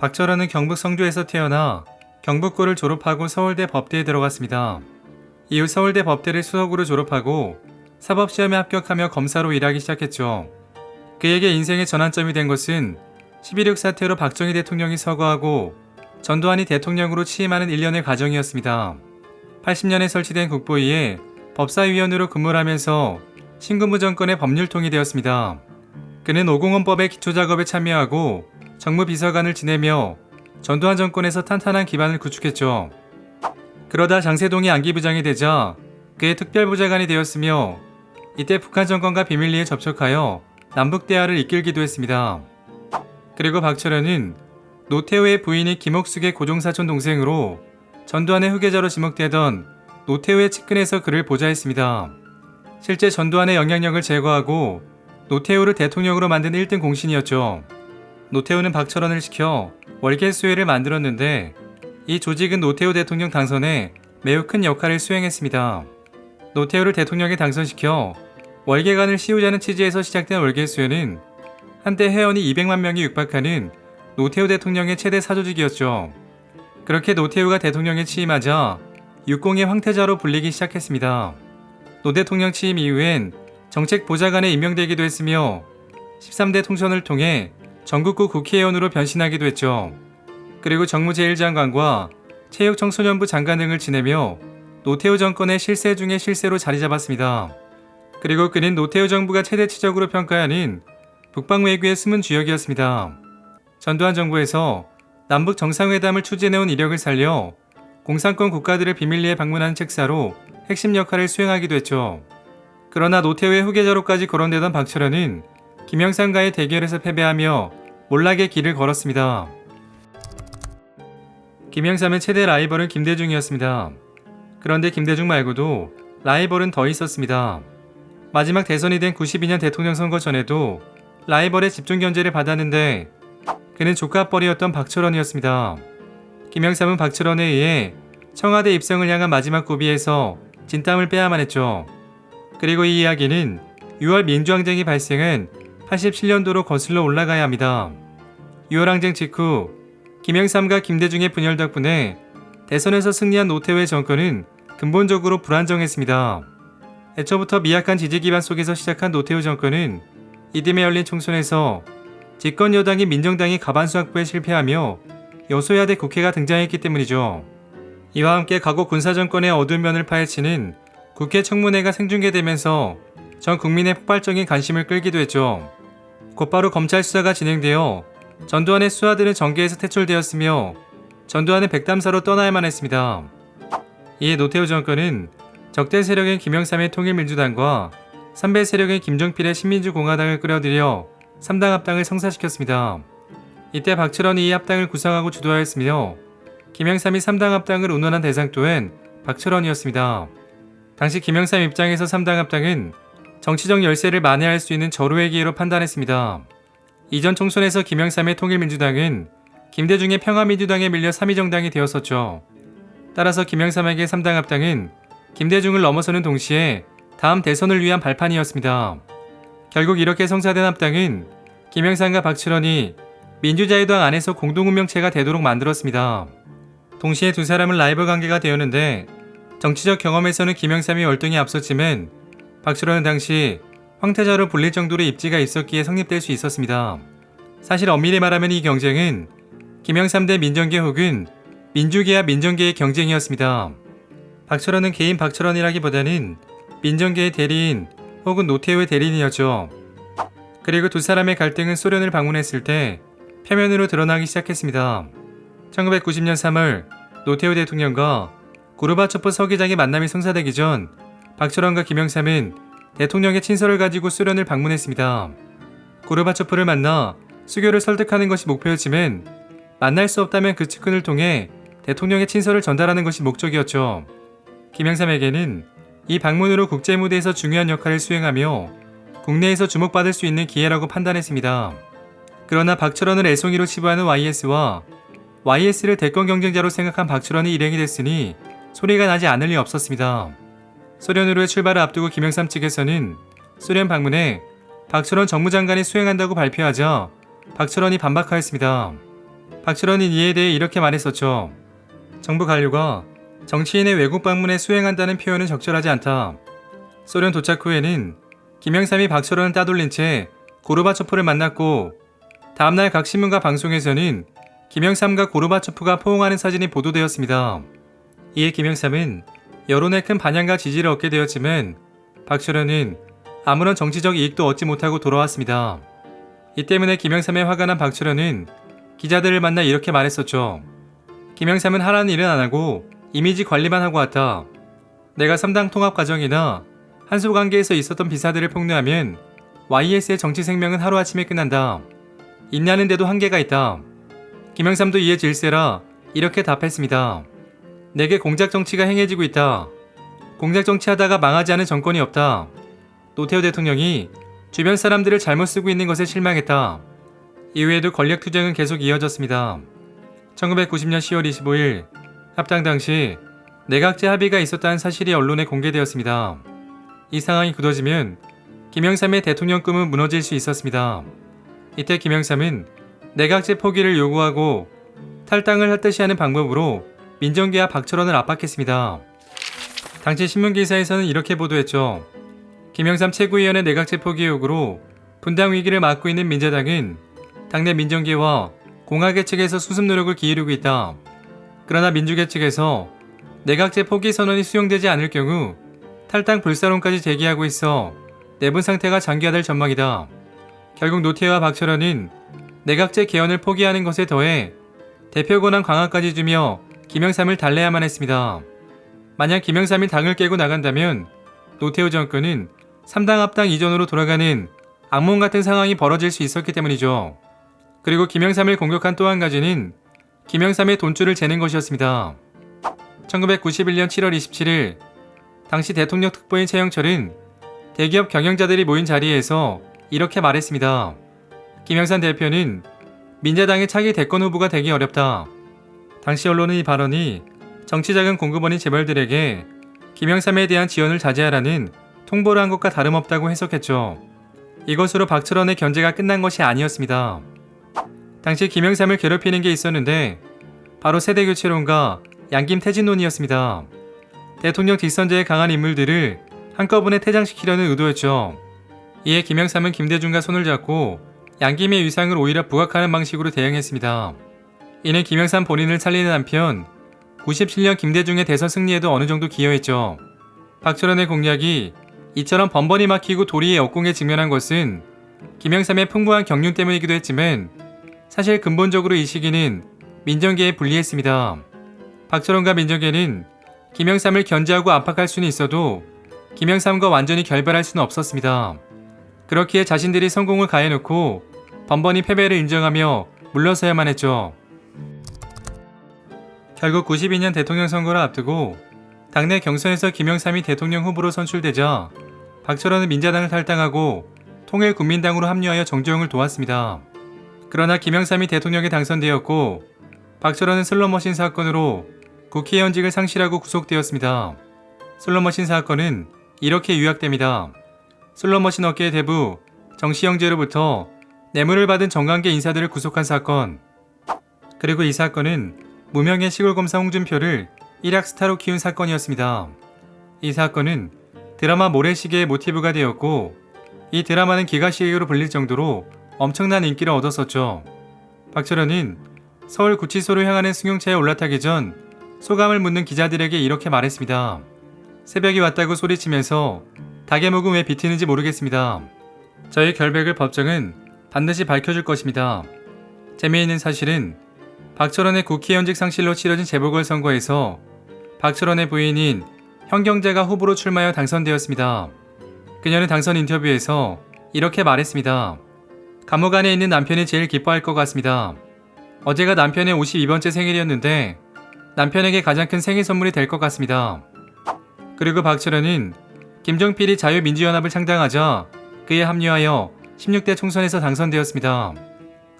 박철원은 경북 성주에서 태어나 경북고를 졸업하고 서울대 법대에 들어갔습니다. 이후 서울대 법대를 수석으로 졸업하고 사법시험에 합격하며 검사로 일하기 시작했죠. 그에게 인생의 전환점이 된 것은 11.6 사태로 박정희 대통령이 서거하고 전두환이 대통령으로 취임하는 일련의 과정이었습니다. 80년에 설치된 국보위에 법사위원으로 근무를 하면서 신군부 정권의 법률통이 되었습니다. 그는 오공헌법의 기초작업에 참여하고 정무비서관을 지내며 전두환 정권에서 탄탄한 기반을 구축했죠. 그러다 장세동이 안기부장이 되자 그의 특별보좌관이 되었으며 이때 북한 정권과 비밀리에 접촉하여 남북 대화를 이끌기도 했습니다. 그리고 박철현은 노태우의 부인이 김옥숙의 고종사촌 동생으로 전두환의 후계자로 지목되던 노태우의 측근에서 그를 보좌했습니다. 실제 전두환의 영향력을 제거하고 노태우를 대통령으로 만든 1등 공신이었죠. 노태우는 박철원을 시켜 월계수회를 만들었는데 이 조직은 노태우 대통령 당선에 매우 큰 역할을 수행했습니다. 노태우를 대통령에 당선시켜 월계관을 씌우자는 취지에서 시작된 월계수회는 한때 회원이 200만 명이 육박하는 노태우 대통령의 최대 사조직이었죠. 그렇게 노태우가 대통령에 취임하자 육공의 황태자로 불리기 시작했습니다. 노 대통령 취임 이후엔 정책 보좌관에 임명되기도 했으며 13대 통선을 통해 전국구 국회의원으로 변신하기도 했죠. 그리고 정무 제1장관과 체육청소년부 장관 등을 지내며 노태우 정권의 실세 중에 실세로 자리 잡았습니다. 그리고 그는 노태우 정부가 최대치적으로 평가하는 북방 외교의 숨은 주역이었습니다. 전두환 정부에서 남북 정상회담을 추진해온 이력을 살려 공산권 국가들을 비밀리에 방문하는 책사로 핵심 역할을 수행하기도 했죠. 그러나 노태우의 후계자로까지 거론되던 박철현은 김영삼과의 대결에서 패배하며 몰락의 길을 걸었습니다. 김영삼의 최대 라이벌은 김대중이었습니다. 그런데 김대중 말고도 라이벌은 더 있었습니다. 마지막 대선이 된 92년 대통령 선거 전에도 라이벌의 집중 견제를 받았는데 그는 조카뻘이었던 박철원이었습니다. 김영삼은 박철원에 의해 청와대 입성을 향한 마지막 고비에서 진땀을 빼야만 했죠. 그리고 이 이야기는 6월 민주항쟁이 발생한 87년도로 거슬러 올라가야 합니다. 6월 항쟁 직후 김영삼과 김대중의 분열 덕분에 대선에서 승리한 노태우의 정권은 근본적으로 불안정했습니다. 애초부터 미약한 지지 기반 속에서 시작한 노태우 정권은 이듬해 열린 총선에서 집권 여당인 민정당이 가반수 확보에 실패하며 여소야대 국회가 등장했기 때문이죠. 이와 함께 과거 군사정권의 어두운 면을 파헤치는 국회 청문회가 생중계되면서 전 국민의 폭발적인 관심을 끌기도 했죠. 곧바로 검찰 수사가 진행되어 전두환의 수하들은 정계에서 퇴출되었으며 전두환은 백담사로 떠나야만 했습니다. 이에 노태우 정권은 적대 세력인 김영삼의 통일민주당과 선배 세력인 김종필의 신민주공화당을 끌어들여 3당 합당을 성사시켰습니다. 이때 박철원이 이 합당을 구성하고 주도하였으며 김영삼이 3당 합당을 운운한 대상 또한 박철원이었습니다. 당시 김영삼 입장에서 3당 합당은 정치적 열세를 만회할 수 있는 절호의 기회로 판단했습니다. 이전 총선에서 김영삼의 통일민주당은 김대중의 평화민주당에 밀려 3위 정당이 되었었죠. 따라서 김영삼에게 3당 합당은 김대중을 넘어서는 동시에 다음 대선을 위한 발판이었습니다. 결국 이렇게 성사된 합당은 김영삼과 박철원이 민주자유당 안에서 공동운명체가 되도록 만들었습니다. 동시에 두 사람은 라이벌 관계가 되었는데 정치적 경험에서는 김영삼이 월등히 앞섰지만 박철원은 당시 황태자로 불릴 정도로 입지가 있었기에 성립될 수 있었습니다. 사실 엄밀히 말하면 이 경쟁은 김영삼 대 민정계 혹은 민주계와 민정계의 경쟁이었습니다. 박철원은 개인 박철원이라기보다는 민정계의 대리인 혹은 노태우의 대리인이었죠. 그리고 두 사람의 갈등은 소련을 방문했을 때 표면으로 드러나기 시작했습니다. 1990년 3월 노태우 대통령과 고르바초프 서기장의 만남이 성사되기 전 박철원과 김영삼은 대통령의 친서를 가지고 소련을 방문했습니다. 고르바초프를 만나 수교를 설득하는 것이 목표였지만 만날 수 없다면 그 측근을 통해 대통령의 친서를 전달하는 것이 목적이었죠. 김영삼에게는 이 방문으로 국제 무대에서 중요한 역할을 수행하며 국내에서 주목받을 수 있는 기회라고 판단했습니다. 그러나 박철원을 애송이로 치부하는 YS와 YS를 대권 경쟁자로 생각한 박철원이 일행이 됐으니 소리가 나지 않을 리 없었습니다. 소련으로의 출발을 앞두고 김영삼 측에서는 소련 방문에 박철원 정무장관이 수행한다고 발표하자 박철원이 반박하였습니다. 박철원은 이에 대해 이렇게 말했었죠. 정부 관료가 정치인의 외국 방문에 수행한다는 표현은 적절하지 않다. 소련 도착 후에는 김영삼이 박철원을 따돌린 채 고르바초프를 만났고 다음날 각 신문과 방송에서는 김영삼과 고르바초프가 포옹하는 사진이 보도되었습니다. 이에 김영삼은 여론의 큰 반향과 지지를 얻게 되었지만 박철원은 아무런 정치적 이익도 얻지 못하고 돌아왔습니다. 이 때문에 김영삼의 화가 난 박철원은 기자들을 만나 이렇게 말했었죠. 김영삼은 하라는 일은 안 하고 이미지 관리만 하고 왔다. 내가 3당 통합 과정이나 한소 관계에서 있었던 비사들을 폭로하면 YS의 정치 생명은 하루아침에 끝난다. 인내하는데도 한계가 있다. 김영삼도 이에 질세라 이렇게 답했습니다. 내게 공작 정치가 행해지고 있다. 공작 정치하다가 망하지 않은 정권이 없다. 노태우 대통령이 주변 사람들을 잘못 쓰고 있는 것에 실망했다. 이후에도 권력 투쟁은 계속 이어졌습니다. 1990년 10월 25일 합당 당시 내각제 합의가 있었다는 사실이 언론에 공개되었습니다. 이 상황이 굳어지면 김영삼의 대통령 꿈은 무너질 수 있었습니다. 이때 김영삼은 내각제 포기를 요구하고 탈당을 할 듯이 하는 방법으로 민정계와 박철원을 압박했습니다. 당시 신문기사에서는 이렇게 보도했죠. 김영삼 최고위원의 내각제 포기 요구로 분당 위기를 막고 있는 민자당은 당내 민정계와 공화계 측에서 수습 노력을 기울이고 있다. 그러나 민주계 측에서 내각제 포기 선언이 수용되지 않을 경우 탈당 불사론까지 제기하고 있어 내분 상태가 장기화될 전망이다. 결국 노태우와 박철원은 내각제 개헌을 포기하는 것에 더해 대표 권한 강화까지 주며 김영삼을 달래야만 했습니다. 만약 김영삼이 당을 깨고 나간다면 노태우 정권은 3당 합당 이전으로 돌아가는 악몽 같은 상황이 벌어질 수 있었기 때문이죠. 그리고 김영삼을 공격한 또 한 가지는 김영삼의 돈줄을 재는 것이었습니다. 1991년 7월 27일 당시 대통령 특보인 최영철은 대기업 경영자들이 모인 자리에서 이렇게 말했습니다. 김영삼 대표는 민자당의 차기 대권 후보가 되기 어렵다. 당시 언론은 이 발언이 정치자금 공급원인 재벌들에게 김영삼에 대한 지원을 자제하라는 통보를 한 것과 다름없다고 해석했죠. 이것으로 박철원의 견제가 끝난 것이 아니었습니다. 당시 김영삼을 괴롭히는 게 있었는데 바로 세대교체론과 양김 퇴진론이었습니다. 대통령 뒷선제에 강한 인물들을 한꺼번에 퇴장시키려는 의도였죠. 이에 김영삼은 김대중과 손을 잡고 양김의 위상을 오히려 부각하는 방식으로 대응했습니다. 이는 김영삼 본인을 살리는 한편 97년 김대중의 대선 승리에도 어느 정도 기여했죠. 박철원의 공약이 이처럼 번번이 막히고 도리의 역공에 직면한 것은 김영삼의 풍부한 경륜 때문이기도 했지만 사실 근본적으로 이 시기는 민정계에 불리했습니다. 박철원과 민정계는 김영삼을 견제하고 압박할 수는 있어도 김영삼과 완전히 결별할 수는 없었습니다. 그렇기에 자신들이 성공을 가해놓고 번번이 패배를 인정하며 물러서야만 했죠. 결국 92년 대통령 선거를 앞두고 당내 경선에서 김영삼이 대통령 후보로 선출되자 박철원은 민자당을 탈당하고 통일국민당으로 합류하여 정주영을 도왔습니다. 그러나 김영삼이 대통령에 당선되었고 박철원은 슬롯머신 사건으로 국회의원직을 상실하고 구속되었습니다. 슬롯머신 사건은 이렇게 요약됩니다. 슬롯머신 업계의 대부 정시영재로부터 뇌물을 받은 정관계 인사들을 구속한 사건. 그리고 이 사건은 무명의 시골검사 홍준표를 일약 스타로 키운 사건이었습니다. 이 사건은 드라마 모래시계의 모티브가 되었고 이 드라마는 기가시계로 불릴 정도로 엄청난 인기를 얻었었죠. 박철현은 서울 구치소로 향하는 승용차에 올라타기 전 소감을 묻는 기자들에게 이렇게 말했습니다. 새벽이 왔다고 소리치면서 닭의 목은 왜 비트는지 모르겠습니다. 저희 결백을 법정은 반드시 밝혀줄 것입니다. 재미있는 사실은 박철원의 국회의원직 상실로 치러진 재보궐선거에서 박철원의 부인인 현경재가 후보로 출마하여 당선되었습니다. 그녀는 당선 인터뷰에서 이렇게 말했습니다. 감옥 안에 있는 남편이 제일 기뻐할 것 같습니다. 어제가 남편의 52번째 생일이었는데 남편에게 가장 큰 생일 선물이 될 것 같습니다. 그리고 박철원은 김정필이 자유민주연합을 창당하자 그에 합류하여 16대 총선에서 당선되었습니다.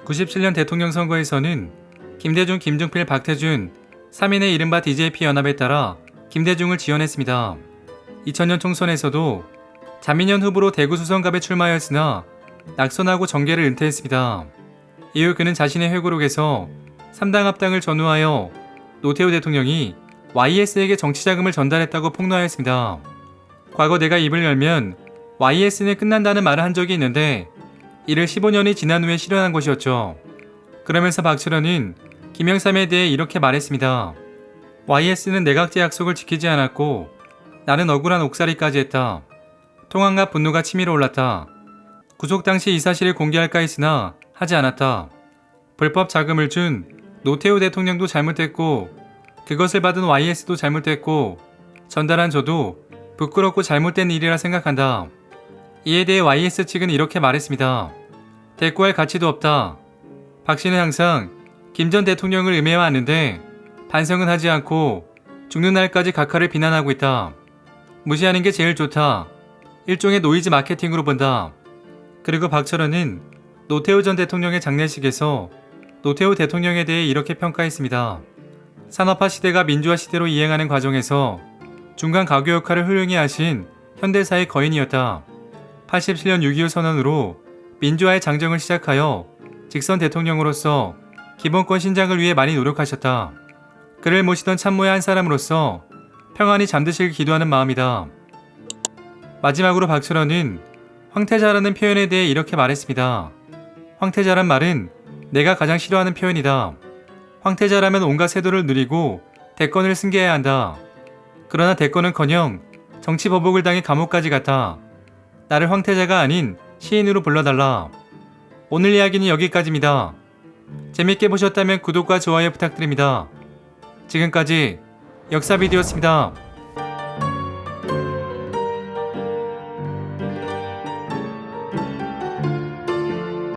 97년 대통령 선거에서는 김대중, 김종필, 박태준 3인의 이른바 DJP 연합에 따라 김대중을 지원했습니다. 2000년 총선에서도 자민련 후보로 대구 수성갑에 출마하였으나 낙선하고 정계를 은퇴했습니다. 이후 그는 자신의 회고록에서 3당 합당을 전후하여 노태우 대통령이 YS에게 정치 자금을 전달했다고 폭로하였습니다. 과거 내가 입을 열면 YS는 끝난다는 말을 한 적이 있는데 이를 15년이 지난 후에 실현한 것이었죠. 그러면서 박철원은 김영삼에 대해 이렇게 말했습니다. YS는 내각제 약속을 지키지 않았고 나는 억울한 옥살이까지 했다. 통항과 분노가 치밀어 올랐다. 구속 당시 이 사실을 공개할까 했으나 하지 않았다. 불법 자금을 준 노태우 대통령도 잘못했고 그것을 받은 YS도 잘못했고 전달한 저도 부끄럽고 잘못된 일이라 생각한다. 이에 대해 YS 측은 이렇게 말했습니다. 대꾸할 가치도 없다. 박 씨는 항상 김 전 대통령을 음해와왔는데 반성은 하지 않고 죽는 날까지 각하를 비난하고 있다. 무시하는 게 제일 좋다. 일종의 노이즈 마케팅으로 본다. 그리고 박철원은 노태우 전 대통령의 장례식에서 노태우 대통령에 대해 이렇게 평가했습니다. 산업화 시대가 민주화 시대로 이행하는 과정에서 중간 가교 역할을 훌륭히 하신 현대사의 거인이었다. 87년 6.25 선언으로 민주화의 장정을 시작하여 직선 대통령으로서 기본권 신장을 위해 많이 노력하셨다. 그를 모시던 참모의 한 사람으로서 평안히 잠드실 기도하는 마음이다. 마지막으로 박철원은 황태자라는 표현에 대해 이렇게 말했습니다. 황태자란 말은 내가 가장 싫어하는 표현이다. 황태자라면 온갖 세도를 누리고 대권을 승계해야 한다. 그러나 대권은커녕 정치 보복을 당해 감옥까지 갔다. 나를 황태자가 아닌 시인으로 불러달라. 오늘 이야기는 여기까지입니다. 재밌게 보셨다면 구독과 좋아요 부탁드립니다. 지금까지 역사비디오였습니다.